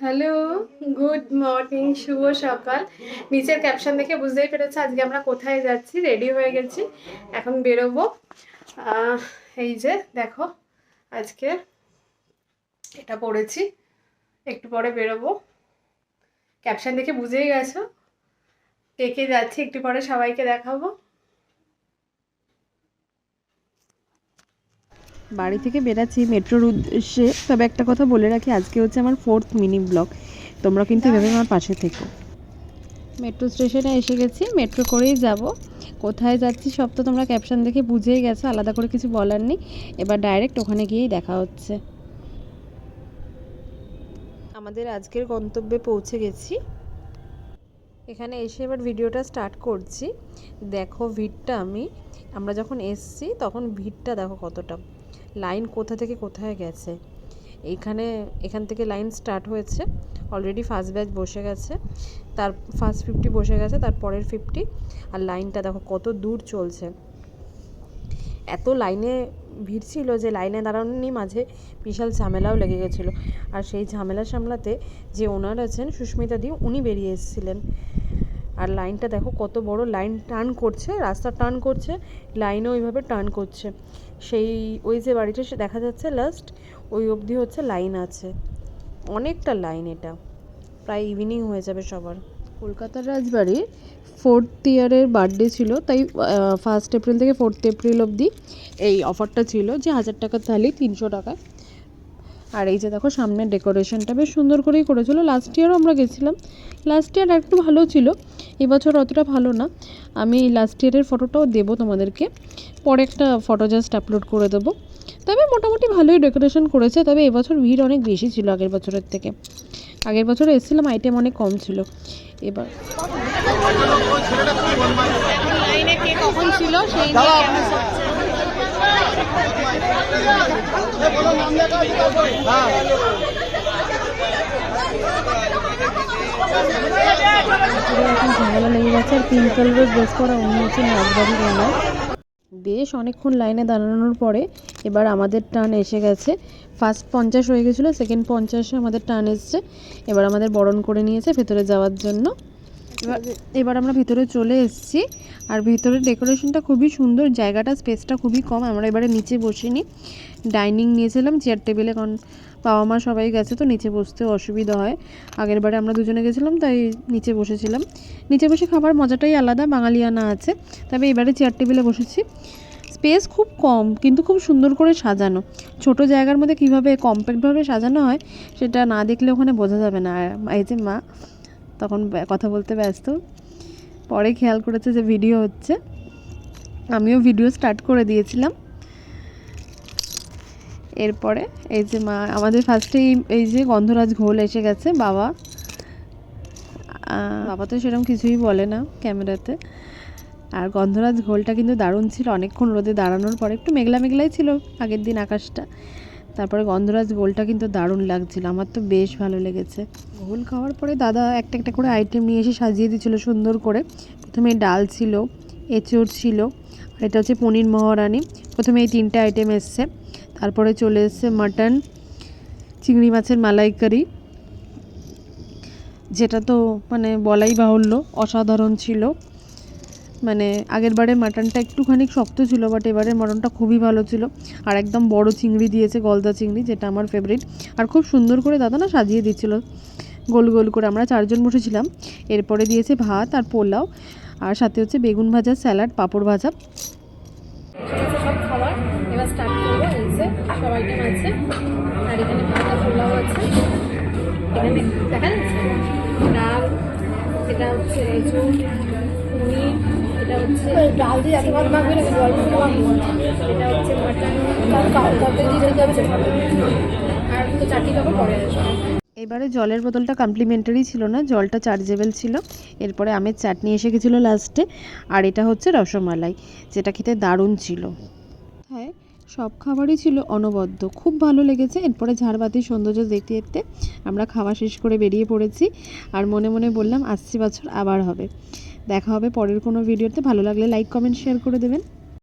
Hello good morning শুভ সকাল। নিচের caption দেখে বুঝতেই পেরেছে আজকে আমরা কোথায় যাচ্ছি রেডি হয়ে গেছি, এখন বেরোবো। এই যে দেখো, আজকে এটা পড়েছি, একটু পরে বেরোবো। ক্যাপশন দেখে বুঝেই গেছো। কে কে যাচ্ছি একটু পরে সবাইকে দেখাবো। বাড়ি থেকে বেরাচ্ছি মেট্রোর উদ্দেশ্যে। তবে একটা কথা বলে রাখি, আজকে হচ্ছে আমার ফোর্থ মিনি ব্লগ তোমরা কিন্তু এভাবে আমার পাশে থেকো। মেট্রো স্টেশনে এসে গেছি, মেট্রো করেই যাব। কোথায় যাচ্ছি সব তো তোমরা ক্যাপশন দেখে বুঝেই গেছো, আলাদা করে কিছু বলার নেই। এবার ডাইরেক্ট ওখানে গিয়েই দেখা হচ্ছে। আমাদের আজকের গন্তব্যে পৌঁছে গেছি। এখানে এসে এবার ভিডিওটা স্টার্ট করছি। দেখো ভিড়টা আমি, আমরা যখন এসছি তখন ভিড়টা দেখো কতটা। লাইন কোথা থেকে কোথায় গেছে। এখানে, এখান থেকে লাইন স্টার্ট হয়েছে। অলরেডি ফার্স্ট ব্যাচ বসে গেছে। তার ফার্স্ট ফিফটি বসে গেছে, তার পরের ফিফটি আর লাইনটা দেখো কত দূর চলছে। এত লাইনে ভিড় ছিল যে লাইনে দাঁড়ানোর মাঝে বিশাল ঝামেলাও লেগে গেছিল। আর সেই ঝামেলা সামলাতে যে ওনার আছেন সুস্মিতা দি, উনি বেরিয়ে এসেছিলেন। আর লাইনটা দেখো কত বড় লাইন টার্ন করছে, রাস্তা টার্ন করছে, লাইনও ওইভাবে টার্ন করছে। সেই, ওই যে বাড়িটা সে দেখা যাচ্ছে লাস্ট ওই অবধি হচ্ছে লাইন আছে। অনেকটা লাইন এটা। প্রায় ইভিনিং হয়ে যাবে সবার। কলকাতার রাজবাড়ির ফোর্থ ইয়ারের বার্থডে ছিল, তাই ফার্স্ট এপ্রিল থেকে ফোর্থ এপ্রিল অবধি এই অফারটা ছিল যে হাজার টাকার থালি তিনশো টাকায়। আর এই যে দেখো সামনের ডেকোরেশনটা বেশ সুন্দর করেই করেছিল। লাস্ট ইয়ারও আমরা গেছিলাম। লাস্ট ইয়ার একটু ভালো ছিল। এবছর অতটা ভালো না। আমি লাস্ট ইয়ারের ফটোটাও দেবো তোমাদেরকে। পরে একটা ফটো জাস্ট আপলোড করে দেবো। তবে মোটামুটি ভালোই ডেকোরেশন করেছে। তবে এবছর ভিড় অনেক বেশি ছিল আগের বছরের থেকে। আগের বছর এসেছিলাম আইটেম অনেক কম ছিল। এবার লাইনে কে কখন ছিল সেই লেগে গেছে, আর হচ্ছে নাচবাড়ির ওনার বেশ অনেকক্ষণ লাইনে দাঁড়ানোর পরে এবার আমাদের টার্ন এসে গেছে। ফার্স্ট পঞ্চাশ হয়ে গেছিল, সেকেন্ড পঞ্চাশে আমাদের টার্ন এসছে। এবার আমাদের বরণ করে নিয়েছে ভেতরে যাওয়ার জন্য। এবার এবার আমরা ভিতরে চলে এসেছি। আর ভিতরের ডেকোরেশনটা খুবই সুন্দর, জায়গাটা, স্পেসটা খুবই কম। আমরা এবারে নিচে বসিনি ডাইনিং নিয়েছিলাম, চেয়ার টেবিলে, কারণ বাবা মা সবাই গেছে, তো নিচে বসতেও অসুবিধা হয়। আগের বারে আমরা দুজনে গেছিলাম, তাই নিচে বসেছিলাম। নিচে বসে খাবার মজাটাই আলাদা, বাঙালিয়ানা আছে। তবে এবারে চেয়ার টেবিলে বসেছি। স্পেস খুব কম, কিন্তু খুব সুন্দর করে সাজানো। ছোট জায়গার মধ্যে কীভাবে কম্প্যাক্টভাবে সাজানো হয়, সেটা না দেখলে ওখানে বোঝা যাবে না। এই যে মা তখন কথা বলতে ব্যস্ত। পরে খেয়াল করেছে যে ভিডিও হচ্ছে। আমিও ভিডিও স্টার্ট করে দিয়েছিলাম। এরপরে এই যে মা, আমাদের ফার্স্টেই এই যে গন্ধরাজ ঘোল এসে গেছে, বাবা। বাবা তো সেরকম কিছুই বলে না ক্যামেরাতে। আর গন্ধরাজ ঘোলটা কিন্তু দারুণ ছিল। অনেকক্ষণ রোদে দাঁড়ানোর পরে একটু মেঘলা মেঘলাই ছিল আগের দিন আকাশটা। তারপরে গন্ধরাজ গোলটা কিন্তু দারুণ লাগছিল। আমার তো বেশ ভালো লেগেছে। গোল খাওয়ার পরে দাদা একটা একটা করে আইটেম নিয়ে এসে সাজিয়ে দিচ্ছিল সুন্দর করে। প্রথমে ডাল ছিল, এঁচড় ছিল, আর এটা হচ্ছে পনির মহারানি। প্রথমে এই তিনটে আইটেম এসছে। তারপরে চলে এসছে মাটন চিংড়ি মাছের মালাইকারি। যেটা তো মানে বলাই বাহুল্য, অসাধারণ ছিল। মানে আগের বারে মাটনটা একটুখানি শক্ত ছিল বাট এবারে মাটনটা খুবই ভালো ছিল। আর একদম বড় চিংড়ি দিয়েছে, গলদা চিংড়ি, যেটা আমার ফেভারিট আর খুব সুন্দর করে দাদা না সাজিয়ে দিচ্ছিল, গোল গোল করে। আমরা চারজন বসেছিলাম, এরপরে দিয়েছে ভাত আর পোলাও, আর সাথে হচ্ছে বেগুন ভাজা, স্যালাড, পাঁপড় ভাজা। সব খাবার এই ডাল এটা হচ্ছে হচ্ছে এবারে জলের বোতলটা কমপ্লিমেন্টারি ছিল না, জলটা চার্জেবল ছিল। এরপরে আমের চাটনি এসে গেছিল লাস্টে আর এটা হচ্ছে রসমালাই, যেটা খেতে দারুণ ছিল। হ্যাঁ সব খাবারই ছিল অনবদ্য, খুব ভালো লেগেছে। এরপরে ঝাড়বাতির সৌন্দর্য দেখতে দেখতে আমরা খাওয়া শেষ করে বেরিয়ে পড়েছি। আর মনে মনে বললাম আসছে বছর আবার হবে। দেখা হবে পরের কোনো ভিডিওতে। ভালো লাগলে লাইক কমেন্ট শেয়ার করে দেবেন।